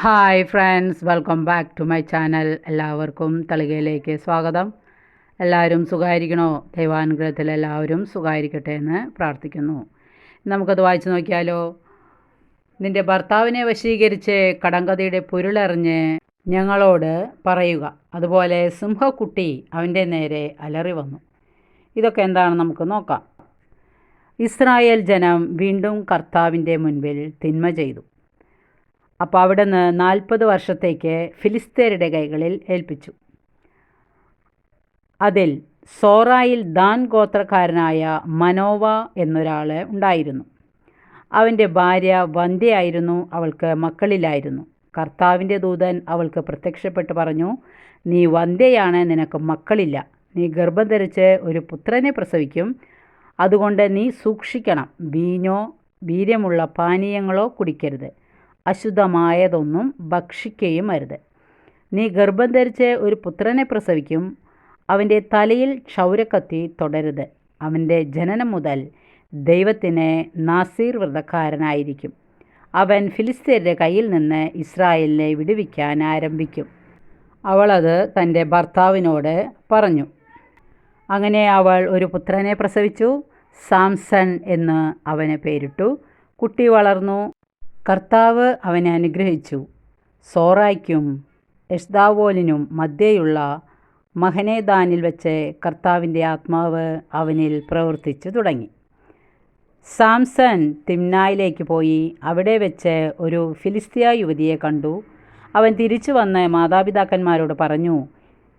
Hi friends welcome back to my channel. എല്ലാവർക്കും തളികയിലേക്ക് സ്വാഗതം. എല്ലാവരും സുഖമായിരിക്കണോ ദൈവാനുഗ്രഹത്തിൽ എല്ലാവരും സുഖമായിരിക്കട്ടെ എന്ന് പ്രാർത്ഥിക്കുന്നു. നമുക്കത് വായിച്ചു നോക്കിയാലോ? നിന്റെ ഭർത്താവിനെ വശീകരിച്ച് കടങ്കഥയുടെ പൊരുളറിഞ്ഞ് ഞങ്ങളോട് പറയുക. അതുപോലെ സിംഹക്കുട്ടി അവന്റെ നേരെ അലറി വന്നു. ഇതൊക്കെ എന്താണ് നമുക്ക് നോക്കാം. ഇസ്രായേൽ ജനം വീണ്ടും കർത്താവിന്റെ മുൻപിൽ തിന്മ ചെയ്തു. അപ്പോൾ അവിടെ നിന്ന് നാൽപ്പത് വർഷത്തേക്ക് ഫിലിസ്തീനയുടെ കൈകളിൽ ഏൽപ്പിച്ചു. അതിൽ സോറായിൽ ദാൻ ഗോത്രക്കാരനായ മനോവ എന്നൊരാൾ ഉണ്ടായിരുന്നു. അവന്റെ ഭാര്യ വന്ധ്യയായിരുന്നു അവൾക്ക് മക്കളില്ലായിരുന്നു കർത്താവിന്റെ ദൂതൻ അവൾക്ക് പ്രത്യക്ഷപ്പെട്ട് പറഞ്ഞു നീ വന്ധ്യയാണ് നിനക്ക് മക്കളില്ല. നീ ഗർഭം ധരിച്ച് ഒരു പുത്രനെ പ്രസവിക്കും. അതുകൊണ്ട് നീ സൂക്ഷിക്കണം. വീഞ്ഞോ വീര്യമുള്ള പാനീയങ്ങളോ കുടിക്കരുത്. അശുദ്ധമായതൊന്നും ഭക്ഷിക്കുകയും അരുത് നീ ഗർഭം ധരിച്ച് ഒരു പുത്രനെ പ്രസവിക്കും അവന്റെ തലയിൽ ക്ഷൗരക്കത്തി തുടരുത്. അവന്റെ ജനനം മുതൽ ദൈവത്തിന് നാസീർ വ്രതക്കാരനായിരിക്കും. അവൻ ഫിലിസ്തീന്റെ കയ്യിൽ നിന്ന് ഇസ്രായേലിനെ വിടുവിക്കാൻ ആരംഭിക്കും. അവളത് തന്റെ ഭർത്താവിനോട് പറഞ്ഞു. അങ്ങനെ അവൾ ഒരു പുത്രനെ പ്രസവിച്ചു സാംസൺ എന്ന് അവന് പേരിട്ടു. കുട്ടി വളർന്നു. കർത്താവ് അവനെ അനുഗ്രഹിച്ചു. സോറായ്ക്കും എഷ്ദാവോലിനും മധ്യയുള്ള മഹനേദാനിൽ വെച്ച് കർത്താവിന്റെ ആത്മാവ് അവനിൽ പ്രവർത്തിച്ചു തുടങ്ങി. സാംസൺ തിമ്നായിലേക്ക് പോയി. അവിടെ വെച്ച് ഒരു ഫിലിസ്തീയ യുവതിയെ കണ്ടു. അവൻ തിരിച്ചു വന്ന് മാതാപിതാക്കന്മാരോട് പറഞ്ഞു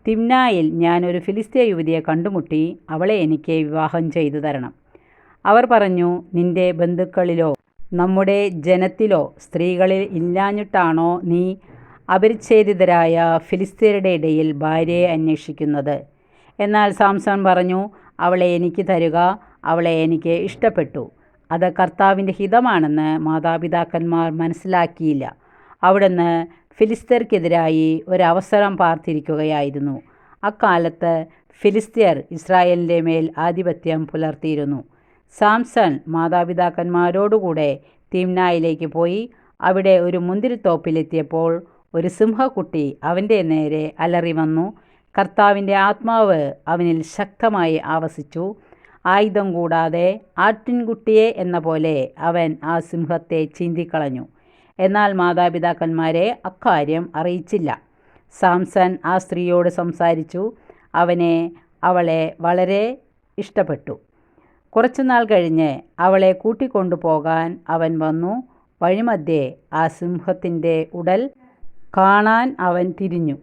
തിമ്നായിൽ ഞാൻ ഒരു ഫിലിസ്തീയ യുവതിയെ കണ്ടുമുട്ടി. അവളെ എനിക്ക് വിവാഹം ചെയ്തു തരണം. അവർ പറഞ്ഞു നിന്റെ ബന്ധുക്കളിലോ നമ്മുടെ ജനത്തിലോ സ്ത്രീകളിൽ ഇല്ലാഞ്ഞിട്ടാണോ നീ അപരിച്ഛേദിതരായ ഫിലിസ്തീനയുടെ ഇടയിൽ ഭാര്യയെ അന്വേഷിക്കുന്നത്? എന്നാൽ സാംസൺ പറഞ്ഞു അവളെ എനിക്ക് തരുക അവളെ എനിക്ക് ഇഷ്ടപ്പെട്ടു. അത് കർത്താവിന്റെ ഹിതമാണെന്ന് മാതാപിതാക്കന്മാർ മനസ്സിലാക്കിയില്ല. അവിടുന്ന് ഫിലിസ്തീർക്കെതിരായി ഒരവസരം പാർത്തിരിക്കുകയായിരുന്നു. അക്കാലത്ത് ഫിലിസ്തീർ ഇസ്രായേലിന്റെ മേൽ ആധിപത്യം പുലർത്തിയിരുന്നു. സാംസൺ മാതാപിതാക്കന്മാരോടുകൂടെ തിംനായിലേക്ക് പോയി. അവിടെ ഒരു മുന്തിരിത്തോപ്പിലെത്തിയപ്പോൾ ഒരു സിംഹക്കുട്ടി അവന്റെ നേരെ അലറി വന്നു. കർത്താവിന്റെ ആത്മാവ് അവനിൽ ശക്തമായി ആവസിച്ചു. ആയുധം കൂടാതെ ആട്ടിൻകുട്ടിയെ എന്ന പോലെ അവൻ ആ സിംഹത്തെ ചിന്തിക്കളഞ്ഞു. എന്നാൽ മാതാപിതാക്കന്മാരെ അക്കാര്യം അറിയിച്ചില്ല. സാംസൺ ആ സ്ത്രീയോട് സംസാരിച്ചു. അവനെ അവളെ വളരെ ഇഷ്ടപ്പെട്ടു. കുറച്ചുനാൾ കഴിഞ്ഞ് അവളെ കൂട്ടിക്കൊണ്ടു പോകാൻ അവൻ വന്നു. വഴിമധ്യേ ആ സിംഹത്തിന്റെ ഉടൽ കാണാൻ അവൻ തിരിഞ്ഞു.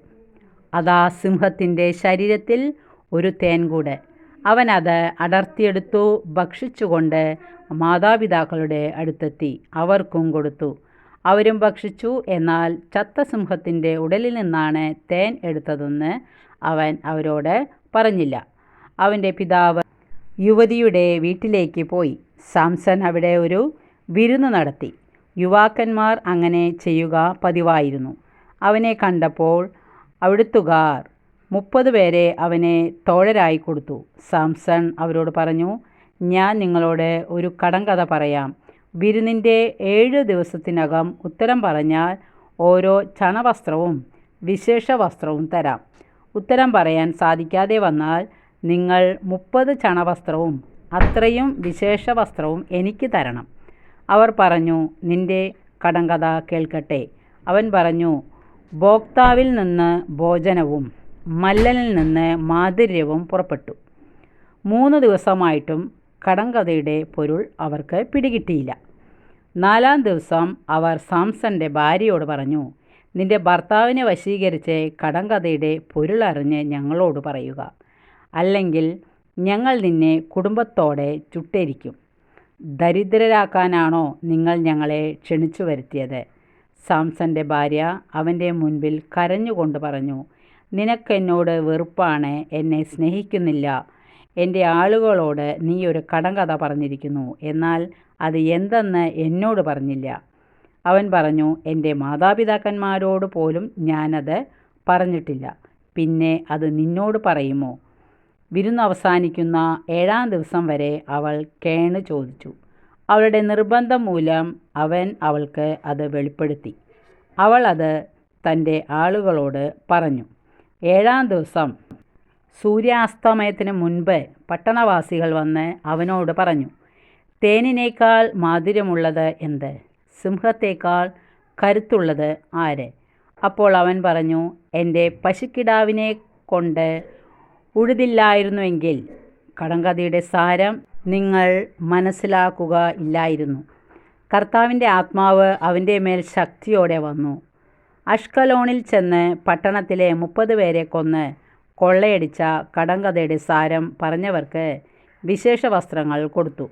അതാ സിംഹത്തിന്റെ ശരീരത്തിൽ ഒരു തേൻകൂട്. അവൻ അത് അടർത്തിയെടുത്തു ഭക്ഷിച്ചുകൊണ്ട് മാതാപിതാക്കളുടെ അടുത്തെത്തി. അവർക്കും കൊടുത്തു. അവരും ഭക്ഷിച്ചു. എന്നാൽ ചത്ത സിംഹത്തിന്റെ ഉടലിൽ നിന്നാണ് തേൻ എടുത്തതെന്ന് അവൻ അവരോട് പറഞ്ഞില്ല. അവന്റെ പിതാവ് യുവതിയുടെ വീട്ടിലേക്ക് പോയി. സാംസൺ അവിടെ ഒരു വിരുന്ന് നടത്തി. യുവാക്കന്മാർ അങ്ങനെ ചെയ്യുക പതിവായിരുന്നു. അവനെ കണ്ടപ്പോൾ അവിടുത്തുകാർ മുപ്പത് പേരെ അവനെ തോഴരായി കൊടുത്തു. സാംസൺ അവരോട് പറഞ്ഞു ഞാൻ നിങ്ങളോട് ഒരു കടങ്കഥ പറയാം. വിരുന്നിന്റെ ഏഴ് ദിവസത്തിനകം ഉത്തരം പറഞ്ഞാൽ ഓരോ ചണവസ്ത്രവും വിശേഷ വസ്ത്രവും തരാം. ഉത്തരം പറയാൻ സാധിക്കാതെ വന്നാൽ നിങ്ങൾ മുപ്പത് ചണവസ്ത്രവും അത്രയും വിശേഷ വസ്ത്രവും എനിക്ക് തരണം. അവർ പറഞ്ഞു നിന്റെ കടങ്കഥ കേൾക്കട്ടെ. അവൻ പറഞ്ഞു ഭോക്താവിൽ നിന്ന് ഭോജനവും മല്ലനിൽ നിന്ന് മാധുര്യവും പുറപ്പെട്ടു. മൂന്ന് ദിവസമായിട്ടും കടങ്കഥയുടെ പൊരുൾ അവർക്ക് പിടികിട്ടിയില്ല. നാലാം ദിവസം അവർ സാംസന്റെ ഭാര്യയോട് പറഞ്ഞു നിന്റെ ഭർത്താവിനെ വശീകരിച്ച് കടങ്കഥയുടെ പൊരുളറിഞ്ഞ് ഞങ്ങളോട് പറയുക. അല്ലെങ്കിൽ ഞങ്ങൾ നിന്നെ കുടുംബത്തോടെ ചുട്ടരിക്കും. ദരിദ്രരാക്കാനാണോ നിങ്ങൾ ഞങ്ങളെ ക്ഷണിച്ചു വരുത്തിയത്? സാംസന്റെ ഭാര്യ അവന്റെ മുൻപിൽ കരഞ്ഞുകൊണ്ട് പറഞ്ഞു നിനക്കെന്നോട് വെറുപ്പാണ് എന്നെ സ്നേഹിക്കുന്നില്ല. എന്റെ ആളുകളോട് നീ ഒരു കടങ്കഥ പറഞ്ഞിരിക്കുന്നു. എന്നാൽ അത് എന്തെന്ന് എന്നോട് പറഞ്ഞില്ല അവൻ പറഞ്ഞു എന്റെ മാതാപിതാക്കന്മാരോട് പോലും ഞാനത് പറഞ്ഞിട്ടില്ല. പിന്നെ അത് നിന്നോട് പറയുമോ? വിരുന്ന് അവസാനിക്കുന്ന ഏഴാം ദിവസം വരെ അവൾ കേണ് ചോദിച്ചു. അവളുടെ നിർബന്ധം മൂലം അവൻ അവൾക്ക് അത് വെളിപ്പെടുത്തി. അവൾ അത് തന്റെ ആളുകളോട് പറഞ്ഞു. ഏഴാം ദിവസം സൂര്യാസ്തമയത്തിന് മുൻപ് പട്ടണവാസികൾ വന്ന് അവനോട് പറഞ്ഞു തേനിനേക്കാൾ മാധുര്യമുള്ളത് എന്ത്? സിംഹത്തേക്കാൾ കരുത്തുള്ളത് ആര്? അപ്പോൾ അവൻ പറഞ്ഞു എന്റെ പശുക്കിടാവിനെ കൊണ്ട് ഉഴുതില്ലായിരുന്നുവെങ്കിൽ കടങ്കഥയുടെ സാരം നിങ്ങൾ മനസ്സിലാക്കുക ഇല്ലായിരുന്നു. കർത്താവിന്റെ ആത്മാവ് അവന്റെ മേൽ ശക്തിയോടെ വന്നു. അഷ്കലോണിൽ ചെന്ന് പട്ടണത്തിലെ മുപ്പത് പേരെ കൊന്ന് കൊള്ളയടിച്ച കടങ്കഥയുടെ സാരം പറഞ്ഞവർക്ക് വിശേഷ വസ്ത്രങ്ങൾ കൊടുത്തു.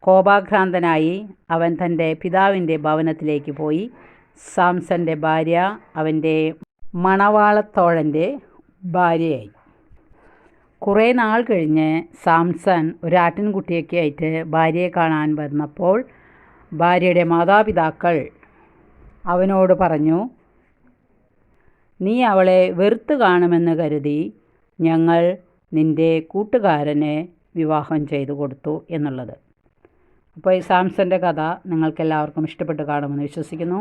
കോപാക്രാന്തനായി അവൻ തന്റെ പിതാവിന്റെ ഭവനത്തിലേക്ക് പോയി. സാംസന്റെ ഭാര്യ അവന്റെ മണവാളത്തോഴന്റെ ഭാര്യയായി. കുറേ നാൾ കഴിഞ്ഞ് സാംസൺ ഒരാട്ടിൻകുട്ടിയൊക്കെ ആയിട്ട് ഭാര്യയെ കാണാൻ വന്നപ്പോൾ ഭാര്യയുടെ മാതാപിതാക്കൾ അവനോട് പറഞ്ഞു നീ അവളെ വെറുത്ത് കാണുമെന്ന് കരുതി ഞങ്ങൾ നിന്റെ കൂട്ടുകാരനെ വിവാഹം ചെയ്തു കൊടുത്തു എന്നുള്ളത്. അപ്പോൾ ഈ സാംസന്റെ കഥ നിങ്ങൾക്ക് എല്ലാവർക്കും ഇഷ്ടപ്പെട്ട് കാണുമെന്ന് വിശ്വസിക്കുന്നു.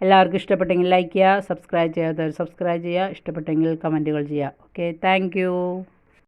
എല്ലാവർക്കും ഇഷ്ടപ്പെട്ടെങ്കിൽ ലൈക്ക് ചെയ്യുക സബ്സ്ക്രൈബ് ചെയ്യാത്തവർ സബ്സ്ക്രൈബ് ചെയ്യുക ഇഷ്ടപ്പെട്ടെങ്കിൽ കമന്റുകൾ ചെയ്യുക. Okay thank